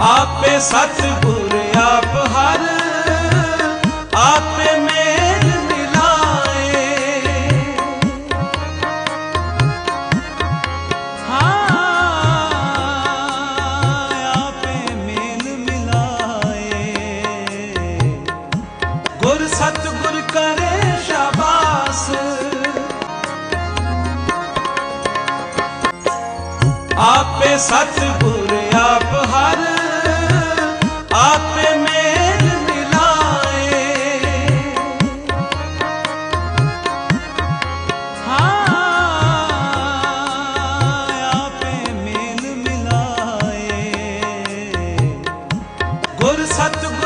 ਆਪੇ ਸਤਿਗੁਰ ਆਪ ਹਰ, ਆਪੇ ਮੇਲ ਮਿਲਾਏ। ਹਾਂ, ਆਪੇ ਮੇਲ ਮਿਲਾਏ। ਗੁਰ ਸਤਿਗੁਰ ਕਰੇ ਸ਼ਾਬਾਸ। ਆਪੇ ਸਤਿਗੁਰ ਆਪ ਹਰ सतगुरु